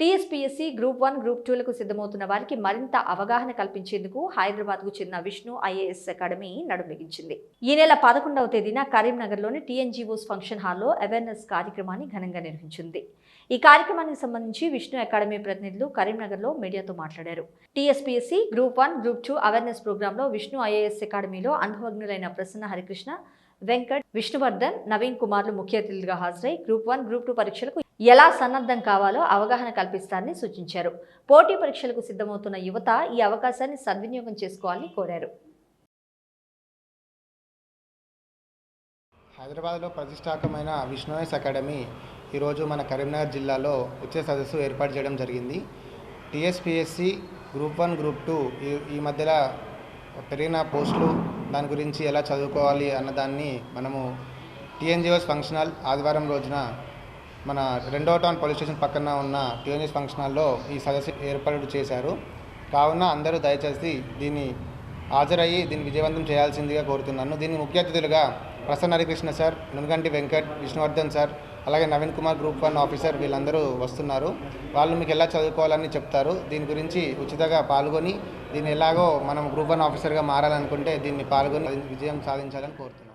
TSPSC group one group టూలకు సిద్ధమవుతున్న వారికి మరింత అవగాహన కల్పించేందుకు హైదరాబాద్కు చెందిన విష్ణు ఐఏఎస్ అకాడమీ నడుమిగించింది ఈ నెల పదకొండవ తేదీన కరీంనగర్లోని టీఎన్జీఓస్ ఫంక్షన్ హాల్లో అవేర్నెస్ కార్యక్రమాన్ని ఘనంగా నిర్వహించింది. ఈ కార్యక్రమానికి సంబంధించి విష్ణు అకాడమీ ప్రతినిధులు కరీంనగర్లో మీడియాతో మాట్లాడారు. TSPSC group one group two awareness ప్రోగ్రాంలో విష్ణు ఐఏఎస్ అకాడమీలో అనుభవజ్ఞులైన ప్రసన్న హరికృష్ణ వెంకట్ విష్ణువర్ధన్ నవీన్ కుమార్లు ముఖ్య అతిథులుగా హాజరై గ్రూప్ వన్ గ్రూప్ టూ పరీక్షలకు ఎలా సన్నద్ధం కావాలో అవగాహన కల్పిస్తారని సూచించారు. పోటీ పరీక్షలకు సిద్ధమవుతున్న యువత ఈ అవకాశాన్ని సద్వినియోగం చేసుకోవాలని కోరారు. హైదరాబాద్లో ప్రతిష్టాకమైన విష్ణుయస్ అకాడమీ ఈరోజు మన కరీంనగర్ జిల్లాలో ఉచిత సదస్సు ఏర్పాటు చేయడం జరిగింది. TSPSC group one group two ఈ ఈ మధ్యలో పెరిగిన పోస్టులు దాని గురించి ఎలా చదువుకోవాలి అన్నదాన్ని మనము టీఎన్జిఓస్ ఫంక్షన్ హాల్ ఆదివారం రోజున మన రెండవ టౌన్ పోలీస్ స్టేషన్ పక్కన ఉన్న టీఎన్ఎస్ ఫంక్షన్ హాల్లో ఈ సదస్సు ఏర్పాటు చేశారు. కావున అందరూ దయచేసి దీన్ని హాజరయ్యి దీన్ని విజయవంతం చేయాల్సిందిగా కోరుతున్నాను. దీన్ని ముఖ్య అతిథులుగా ప్రసన్న హరికృష్ణ సార్ నునగంటి వెంకట్ విష్ణువర్ధన్ సార్ అలాగే Naveen Kumar group one officer వీళ్ళందరూ వస్తున్నారు. వాళ్ళు మీకు ఎలా చదువుకోవాలని చెప్తారు దీని గురించి ఉచితంగా పాల్గొని దీన్ని ఎలాగో మనం గ్రూప్ వన్ ఆఫీసర్గా మారాలనుకుంటే దీన్ని పాల్గొని విజయం సాధించాలని కోరుతున్నాను.